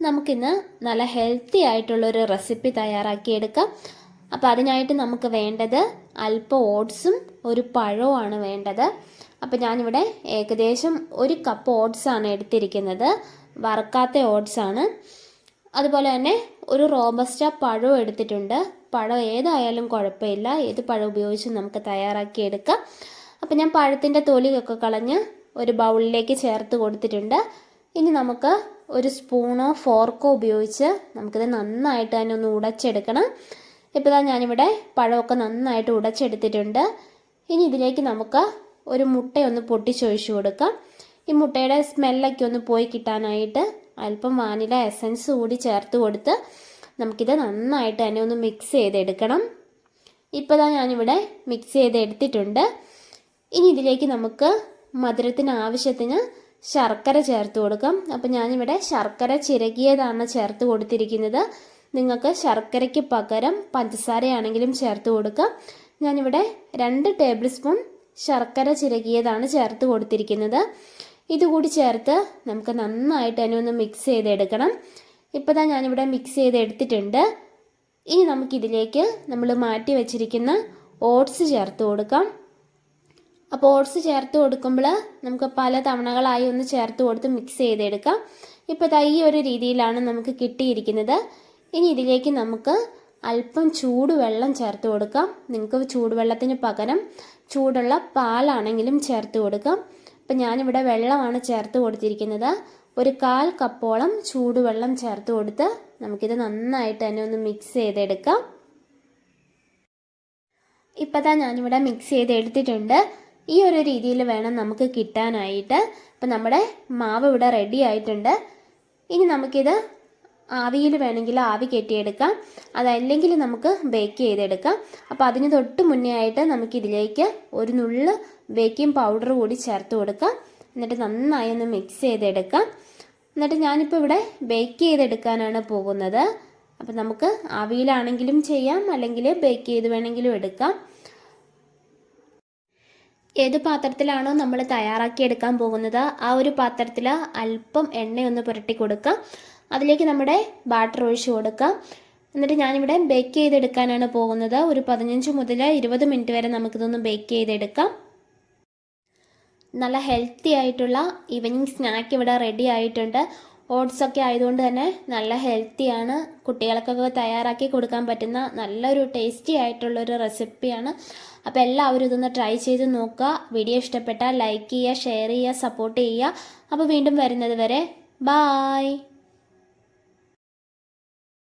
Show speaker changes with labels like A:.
A: നമുക്കിന്ന് നല്ല ഹെൽത്തി ആയിട്ടുള്ളൊരു റെസിപ്പി തയ്യാറാക്കിയെടുക്കാം. അപ്പോൾ അതിനായിട്ട് നമുക്ക് വേണ്ടത് അല്പം ഓട്സും ഒരു പഴവുമാണ് വേണ്ടത്. അപ്പോൾ ഞാനിവിടെ ഏകദേശം ഒരു കപ്പ് ഓട്സാണ് എടുത്തിരിക്കുന്നത്. വറുക്കാത്ത ഓട്സാണ് അതുപോലെ തന്നെ ഒരു റോബസ്റ്റ പഴവും എടുത്തിട്ടുണ്ട്. പഴം ഏതായാലും കുഴപ്പമില്ല. ഏത് പഴം ഉപയോഗിച്ചും നമുക്ക് തയ്യാറാക്കിയെടുക്കാം. അപ്പം ഞാൻ പഴത്തിന്റെ തൊലിയൊക്കെ കളഞ്ഞ് ഒരു ബൗളിലേക്ക് ചേർത്ത് കൊടുത്തിട്ടുണ്ട്. ഇനി നമുക്ക് ഒരു സ്പൂണോ ഫോർക്കോ ഉപയോഗിച്ച് നമുക്കിത് നന്നായിട്ട് തന്നെ ഒന്ന് ഉടച്ചെടുക്കണം. ഇപ്പോൾ ഇതാ ഞാനിവിടെ പഴമൊക്കെ നന്നായിട്ട് ഉടച്ചെടുത്തിട്ടുണ്ട്. ഇനി ഇതിലേക്ക് നമുക്ക് ഒരു മുട്ടയൊന്ന് പൊട്ടിച്ചൊഴിച്ചു കൊടുക്കാം. ഈ മുട്ടയുടെ സ്മെല്ലൊക്കെ ഒന്ന് പോയി കിട്ടാനായിട്ട് അല്പം വാനില എസൻസ് കൂടി ചേർത്ത് കൊടുത്ത് നമുക്കിത് നന്നായിട്ട് തന്നെ ഒന്ന് മിക്സ് ചെയ്തെടുക്കണം. ഇപ്പോൾ ഇതാ ഞാനിവിടെ മിക്സ് ചെയ്തെടുത്തിട്ടുണ്ട്. ഇനി ഇതിലേക്ക് നമുക്ക് മധുരത്തിന് ആവശ്യത്തിന് ശർക്കര ചേർത്ത് കൊടുക്കാം. അപ്പം ഞാനിവിടെ ശർക്കര ചിരകിയതാണ് ചേർത്ത് കൊടുത്തിരിക്കുന്നത്. നിങ്ങൾക്ക് ശർക്കരയ്ക്ക് പകരം പഞ്ചസാരയാണെങ്കിലും ചേർത്ത് കൊടുക്കാം. ഞാനിവിടെ രണ്ട് ടേബിൾ സ്പൂൺ ശർക്കര ചിരകിയതാണ് ചേർത്ത് കൊടുത്തിരിക്കുന്നത്. ഇതുകൂടി ചേർത്ത് നമുക്ക് നന്നായിട്ട് തന്നെ ഒന്ന് മിക്സ് ചെയ്തെടുക്കണം. ഇപ്പോൾ തന്നെ ഞാനിവിടെ മിക്സ് ചെയ്തെടുത്തിട്ടുണ്ട്. ഇനി നമുക്കിതിലേക്ക് നമ്മൾ മാറ്റി വെച്ചിരിക്കുന്ന ഓട്സ് ചേർത്ത് കൊടുക്കാം. അപ്പോൾ ഓട്സ് ചേർത്ത് കൊടുക്കുമ്പോൾ നമുക്ക് പല തവണകളായി ഒന്ന് ചേർത്ത് കൊടുത്ത് മിക്സ് ചെയ്തെടുക്കാം. ഇപ്പോൾ തൈ ഒരു രീതിയിലാണ് നമുക്ക് കിട്ടിയിരിക്കുന്നത്. ഇനി ഇതിലേക്ക് നമുക്ക് അല്പം ചൂടുവെള്ളം ചേർത്ത് കൊടുക്കാം. നിങ്ങൾക്ക് ചൂടുവെള്ളത്തിന് പകരം ചൂടുള്ള പാലാണെങ്കിലും ചേർത്ത് കൊടുക്കാം. അപ്പം ഞാനിവിടെ വെള്ളമാണ് ചേർത്ത് കൊടുത്തിരിക്കുന്നത്. ഒരു കാൽ കപ്പോളം ചൂടുവെള്ളം ചേർത്ത് കൊടുത്ത് നമുക്കിത് നന്നായിട്ട് തന്നെ ഒന്ന് മിക്സ് ചെയ്തെടുക്കാം. ഇപ്പം ഞാനിവിടെ മിക്സ് ചെയ്ത് എടുത്തിട്ടുണ്ട് ഈ ഒരു രീതിയിൽ വേണം നമുക്ക് കിട്ടാനായിട്ട്. അപ്പം നമ്മുടെ മാവ് ഇവിടെ റെഡി ആയിട്ടുണ്ട്. ഇനി നമുക്കിത് ആവിയിൽ വേണമെങ്കിൽ ആവി കെട്ടിയെടുക്കാം അതല്ലെങ്കിൽ നമുക്ക് ബേക്ക് ചെയ്തെടുക്കാം. അപ്പോൾ അതിന് തൊട്ട് മുന്നേ ആയിട്ട് നമുക്കിതിലേക്ക് ഒരു നുള്ള് ബേക്കിംഗ് പൗഡർ കൂടി ചേർത്ത് കൊടുക്കാം. എന്നിട്ട് നന്നായി ഒന്ന് മിക്സ് ചെയ്തെടുക്കാം. എന്നിട്ട് ഞാനിപ്പോൾ ഇവിടെ ബേക്ക് ചെയ്തെടുക്കാനാണ് പോകുന്നത്. അപ്പം നമുക്ക് ആവിയിലാണെങ്കിലും ചെയ്യാം. അല്ലെങ്കിൽ ബേക്ക് ചെയ്ത് വേണമെങ്കിലും എടുക്കാം. ഏത് പാത്രത്തിലാണോ നമ്മൾ തയ്യാറാക്കി എടുക്കാൻ പോകുന്നത് ആ ഒരു പാത്രത്തിൽ അല്പം എണ്ണയൊന്ന് പുരട്ടി കൊടുക്കുക. അതിലേക്ക് നമ്മുടെ ബാട്ടർ ഒഴിച്ച് കൊടുക്കുക. എന്നിട്ട് ഞാനിവിടെ ബേക്ക് ചെയ്തെടുക്കാനാണ് പോകുന്നത്. ഒരു പതിനഞ്ച് മുതൽ ഇരുപത് മിനിറ്റ് വരെ നമുക്കിതൊന്ന് ബേക്ക് ചെയ്തെടുക്കാം. നല്ല ഹെൽത്തി ആയിട്ടുള്ള ഈവനിങ് സ്നാക്ക് ഇവിടെ റെഡി ആയിട്ടുണ്ട്. ഓട്സ് ഒക്കെ ആയതുകൊണ്ട് തന്നെ നല്ല ഹെൽത്തിയാണ് കുട്ടികൾക്കൊക്കെ തയ്യാറാക്കി കൊടുക്കാൻ പറ്റുന്ന നല്ലൊരു ടേസ്റ്റി ആയിട്ടുള്ളൊരു റെസിപ്പിയാണ് അപ്പോൾ എല്ലാവരും ഇതൊന്ന് ട്രൈ ചെയ്ത് നോക്കുക. വീഡിയോ ഇഷ്ടപ്പെട്ടാൽ ലൈക്ക് ചെയ്യുക ഷെയർ ചെയ്യുക സപ്പോർട്ട് ചെയ്യുക. അപ്പോൾ വീണ്ടും വരുന്നത് വരെ. ബായ്